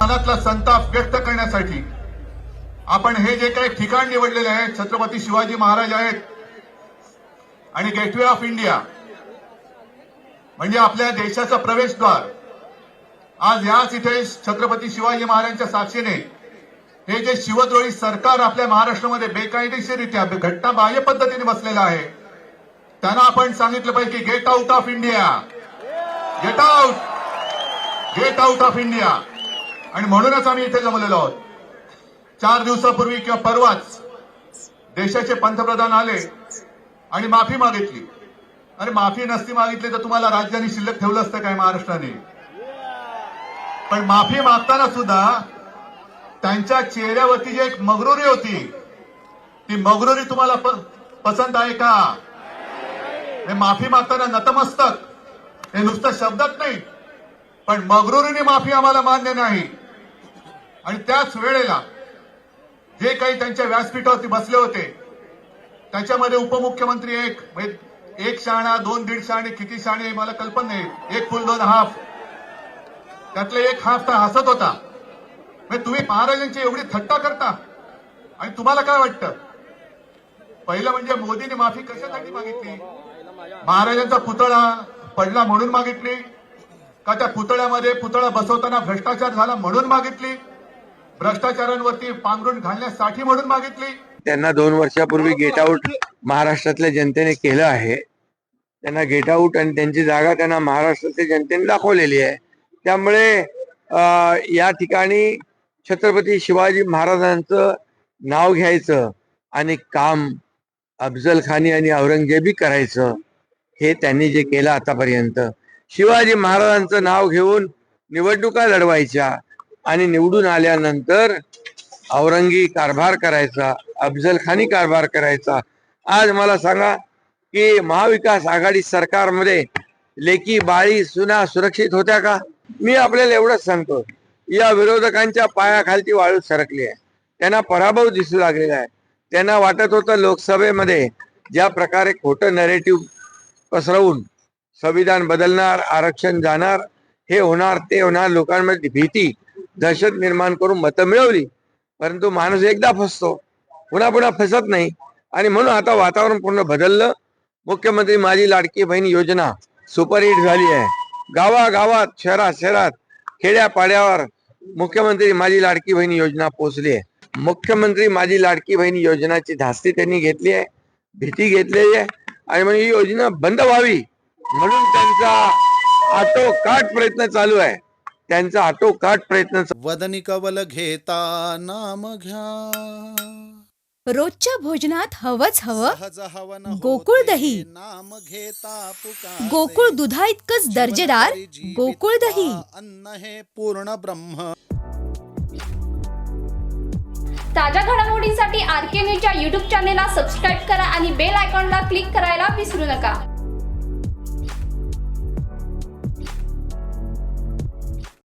मनातला संताप व्यक्त करण्यासाठी आपण हे जे काही ठिकाण निवडलेले आहे छत्रपती शिवाजी महाराज आहेत आणि गेटवे ऑफ इंडिया म्हणजे आपल्या देशाचा प्रवेशद्वार आज याच इथे छत्रपती शिवाजी महाराजांच्या साक्षीने हे जे शिवद्रोही सरकार आपल्या महाराष्ट्रामध्ये बेकायदेशीररित्या घटनाबाह्य पद्धतीने बसलेलं आहे त्यांना आपण सांगितलं पाहिजे की get out of India get out get out of India आणि म्हणूनच आम्ही इथे जमलेलो आहोत. चार दिवसापूर्वी किंवा परवाच देशाचे पंतप्रधान आले आणि माफी मागितली. अरे माफी नसती मागितली तर तुम्हाला राज्याने शिल्लक ठेवलं असतं काय महाराष्ट्राने? पण माफी मागताना सुद्धा त्यांच्या चेहऱ्यावरती जी एक मगरुरी होती ती मगरुरी तुम्हाला प- पसंत आहे का? हे माफी मागताना नतमस्तक हे नुसतं शब्दात नाही. पण मगरुरीने माफी आम्हाला मान्य नाही. आणि त्याच वेळेला जे काही त्यांच्या व्यासपीठावरती बसले होते त्याच्यामध्ये उपमुख्यमंत्री एक म्हणजे एक शाणा दोन दीड शाणे किती शाणे मला कल्पना नाही एक फुल दोन हाफ. त्यातले एक हाफ तर हसत होता. म्हणजे तुम्ही महाराजांची एवढी थट्टा करता. आणि तुम्हाला काय वाटतं? पहिलं म्हणजे मोदीने माफी कशासाठी मागितली? महाराजांचा पुतळा पडला म्हणून मागितली? का त्या पुतळ्यामध्ये पुतळा बसवताना भ्रष्टाचार झाला म्हणून मागितली? भ्रष्टाचारांवरती पांघरून घालण्यासाठी म्हणून मागितली? त्यांना दोन वर्षापूर्वी गेट आऊट महाराष्ट्रातल्या जनतेने केलं आहे. त्यांना गेट आऊट आणि त्यांची जागा त्यांना महाराष्ट्रातल्या जनतेने दाखवलेली आहे. त्यामुळे या ठिकाणी छत्रपती शिवाजी महाराजांचं नाव घ्यायचं आणि काम अफजल खानी आणि औरंगजेबी करायचं हे त्यांनी जे केलं आतापर्यंत. शिवाजी महाराजांचं नाव घेऊन निवडणुका लढवायच्या आणि निवडून आल्यानंतर औरंगी कारभार करायचा अफजल खानी कारभार करायचा. आज मला सांगा की महाविकास आघाडी सरकारमध्ये लेकी बाळी सुना सुरक्षित होत्या का? मी आपल्याला एवढंच सांगतो या विरोधकांच्या पायाखालची वाळू सरकली आहे. त्यांना पराभव दिसू लागलेला आहे. त्यांना वाटत होतं लोकसभेमध्ये ज्या प्रकारे खोटं नरेटिव्ह पसरवून संविधान बदलणार आरक्षण जाणार हे होणार ते होणार लोकांमध्ये भीती दहशत निर्माण करून मतं मिळवली. परंतु माणूस एकदा फसतो पुन्हा पुन्हा फसत नाही. आणि म्हणून आता वातावरण पूर्ण बदललं. मुख्यमंत्री माझी लाडकी बहीण योजना सुपरहिट झाली आहे. गावागावात शहरात शहरात खेड्यापाड्यावर मुख्यमंत्री माझी लाडकी बहीण योजना पोहोचली आहे. मुख्यमंत्री माझी लाडकी बहीण योजनाची धास्ती त्यांनी घेतली आहे भीती घेतलेली आहे. आणि म्हणून ही योजना बंद व्हावी म्हणून त्यांचा आटोकाट प्रयत्न चालू आहे. त्यांचा आटोकाट प्रयत्न वदनी कवल घेता नाम घ्या. रोजच्या भोजनात हवंच हवं. हवन गोकुळ दही. नाम घेता पुकारे. गोकुळ दुधा इतकंच दर्जेदार गोकुळ दही. अन्न हे पूर्ण ब्रह्म. ताज्या घडामोडींसाठी आर के न्यूजच्या यूट्यूब चॅनेलला सबस्क्राईब करा आणि बेल आयकॉनला क्लिक करायला विसरू नका.